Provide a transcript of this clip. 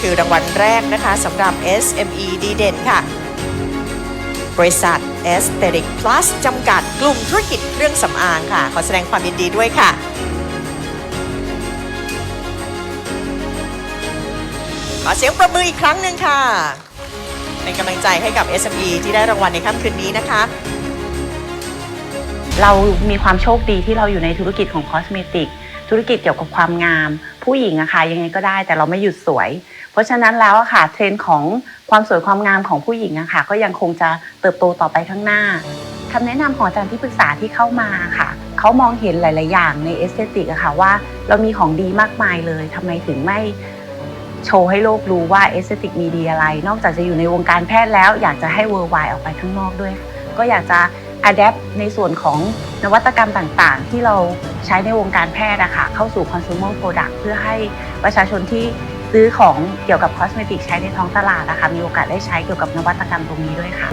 คือรางวัลแรกนะคะสำหรับ SME ดีเด่นค่ะ บริษัท a s t h e t i c Plus จำกัดกลุ่มธุรกิจเครื่องสำอางค่ะ ขอแสดงความยินดีด้วยค่ะ ขอเสียงประมืออีกครั้งหนึ่งค่ะ เป็นกำลังใจให้กับ SME ที่ได้รางวัลในค่ำคืนนี้นะคะเรามีความโชคดีที่เราอยู่ในธุรกิจของคอสเมติก ธุรกิจเกี่ยวกับความงาม ผู้หญิงอะค่ะยังไงก็ได้แต่เราไม่หยุดสวย เพราะฉะนั้นแล้วอะค่ะเทรนด์ของความสวยความงามของผู้หญิงอะค่ะก็ยังคงจะเติบโตต่อไปข้างหน้าคำแนะนำของอาจารย์ที่ปรึกษาที่เข้ามาค่ะเขามองเห็นหลาย ๆ อย่างในเอสเตติกอะค่ะว่าเรามีของดีมากมายเลยทำไมถึงไม่โชว์ให้โลกรู้ว่าเอสเตติกมีดีอะไร นอกจากจะอยู่ในวงการแพทย์แล้ว อยากจะให้เวอร์ไวออกไปข้างนอกด้วย ก็อยากจะ adapt ในส่วนของนวัตกรรมต่าง ๆ ที่เราใช้ในวงการแพทย์อะค่ะเข้าสู่ consumer product เพื่อให้ประชาชนที่ ซื้อของเกี่ยวกับคอสเมติกใช้ในท้องตลาดนะคะมีโอกาสได้ใช้เกี่ยวกับนวัตกรรมตรงนี้ด้วยค่ะ